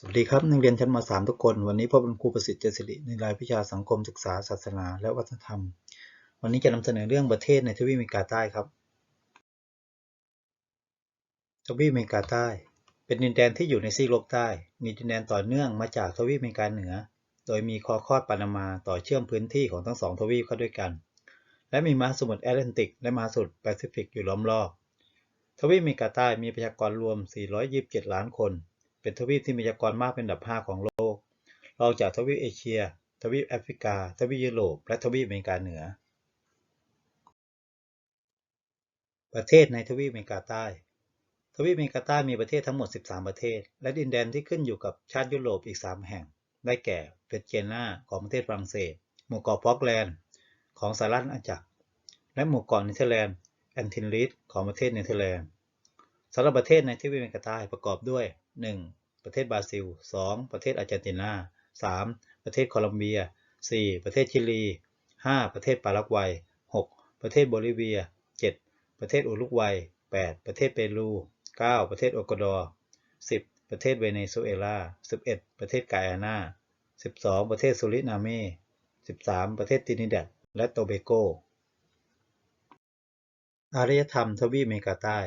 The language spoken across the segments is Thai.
สวัสดีครับนักเรียนชั้นม .3 ทุกคน วันนี้พบกับครูประสิทธิ์เจษฎิในรายวิชาสังคมศึกษาศาสนา และวัฒนธรรม วันนี้จะนำเสนอเรื่องประเทศในทวีปอเมริกาใต้ครับ ทวีปอเมริกาใต้ เป็นดินแดนที่อยู่ในซีกโลกใต้ มีดินแดนต่อเนื่องมาจากทวีปอเมริกาเหนือ โดยมีคอคอดปานามาต่อเชื่อมพื้นที่ของทั้งสองทวีปเข้าด้วยกัน และมีมหาสมุทรแอตแลนติก และมหาสมุทรแปซิฟิกอยู่ล้อมรอบ ทวีปอเมริกาใต้มีประชากรรวม 427 ล้านคน เป็นทวีปที่มีประชากรมากเป็นอันดับ 5 ของโลก รองจากทวีปเอเชีย ทวีปแอฟริกา ทวีปยุโรป และทวีปอเมริกาเหนือ ประเทศในทวีปอเมริกาใต้ ทวีปอเมริกาใต้มีประเทศทั้งหมด 13 ประเทศ และดินแดนที่ขึ้นอยู่กับชาติยุโรปอีก 3 แห่ง ได้แก่เฟรเจนาของประเทศฝรั่งเศส หมู่เกาะฟอกแลนด์ของสหรัฐอาณาจักร และหมู่เกาะเนเธอร์แลนด์แอนตินลิสของประเทศเนเธอร์แลนด์สำหรับประเทศในทวีปอเมริกาใต้ประกอบด้วย 1. ประเทศบราซิล 2. ประเทศอาร์เจนตินา 3. ประเทศโคลอมเบีย 4. ประเทศชิลี 5. ประเทศปารากวัย 6. ประเทศโบลิเวีย 7. ประเทศอุรุกวัย 8. ประเทศเปรู 9. ประเทศเอกวาดอร์ 10. ประเทศเวเนซุเอลา 11. ประเทศไกอานา 12. ประเทศสุรินาเม 13. ประเทศตินิแดดและโตเบโกอารยธรรมทวีปเมกาใต้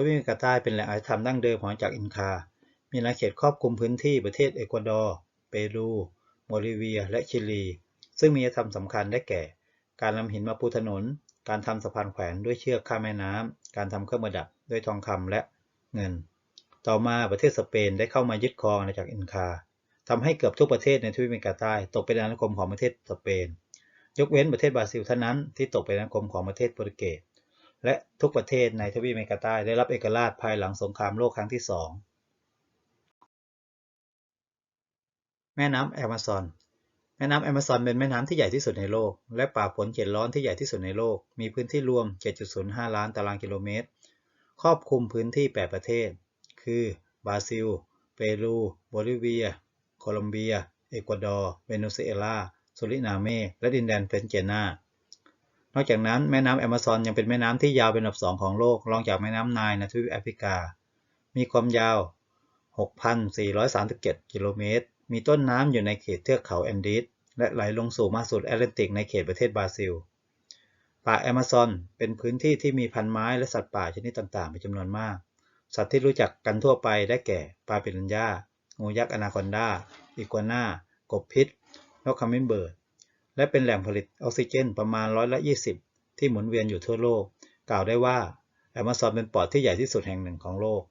ทวีปอเมริกาใต้เป็นแหล่งอารยธรรมดั้งเดิมของอากอินคา มีอาณาเขตครอบคลุมพื้นที่ประเทศเอกวาดอร์ เปรู โบลิเวีย และชิลี ซึ่งมีอารยธรรมสำคัญได้แก่ การนำหินมาปูถนน การทำสะพานแขวนด้วยเชือกข้ามแม่น้ำ การทำเครื่องประดับด้วยทองคำและเงิน ต่อมาประเทศสเปนได้เข้ามายึดครองอาณาจักรอินคาทำให้เกือบทุกประเทศในทวีปอเมริกาใต้ตกเป็นอาณาคมของประเทศสเปน ยกเว้นประเทศบราซิลเท่านั้นที่ตกเป็นอาณาคมของประเทศโปรตุเกส และทุกประเทศในทวีปอเมริกาใต้ได้รับเอกราชภายหลังสงครามโลกครั้งที่สองแม่น้ำแอมะซอน แม่น้ำแอมะซอนเป็นแม่น้ำที่ใหญ่ที่สุดในโลก และป่าฝนเขตร้อนที่ใหญ่ที่สุดในโลก มีพื้นที่รวม 7.05 ล้านตารางกิโลเมตร ครอบคลุมพื้นที่ 8 ประเทศ คือบราซิล เปรู โบลิเวีย โคลอมเบีย เอกวาดอร์ เวเนซุเอลาสุรินาเม และดินแดนเฟนเจนา นอกจากนั้นแม่น้ำแอมะซอนยังเป็นแม่น้ำที่ยาวเป็นอันดับสองของโลกรองจากแม่น้ำไนล์ในทวีปแอฟริกา มีความยาว 6,437 กิโลเมตร มีต้นน้ำอยู่ในเขตเทือกเขาแอนดีสและไหลลงสู่มหาสมุทรแอตแลนติกในเขตประเทศบราซิล ป่าแอมะซอนเป็นพื้นที่ที่มีพันไม้และสัตว์ป่าชนิดต่างๆเป็นจำนวนมาก สัตว์ที่รู้จักกันทั่วไปได้แก่ปลาปิรันย่างูยักษ์อนาคอนดา อีกัวน่ากบพิษนกคามินเบิร์ด และเป็นแหล่งผลิตออกซิเจนประมาณร้อยละ20 ที่หมุนเวียนอยู่ทั่วโลก กล่าวได้ว่าแอมะซอนเป็นปอดที่ใหญ่ที่สุดแห่งหนึ่งของโลก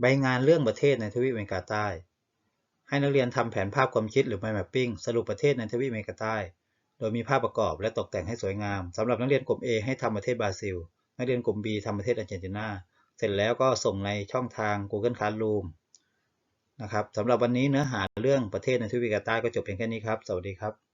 ใบงานเรื่องประเทศในทวีปอเมริกาใต้ ให้นักเรียนทำแผนภาพความคิดหรือ mind mapping สรุปประเทศในทวีปอเมริกาใต้ โดยมีภาพประกอบและตกแต่งให้สวยงามสำหรับนักเรียนกลุ่ม A ให้ทำประเทศบราซิล นักเรียนกลุ่ม B ทำประเทศอาร์เจนตินา เสร็จแล้วก็ส่งในช่องทาง Google Classroom นะครับสำหรับวันนี้เนื้อหาเรื่องประเทศในทวีปอเมริกาใต้ก็จบเพียงแค่นี้ครับ สวัสดีครับ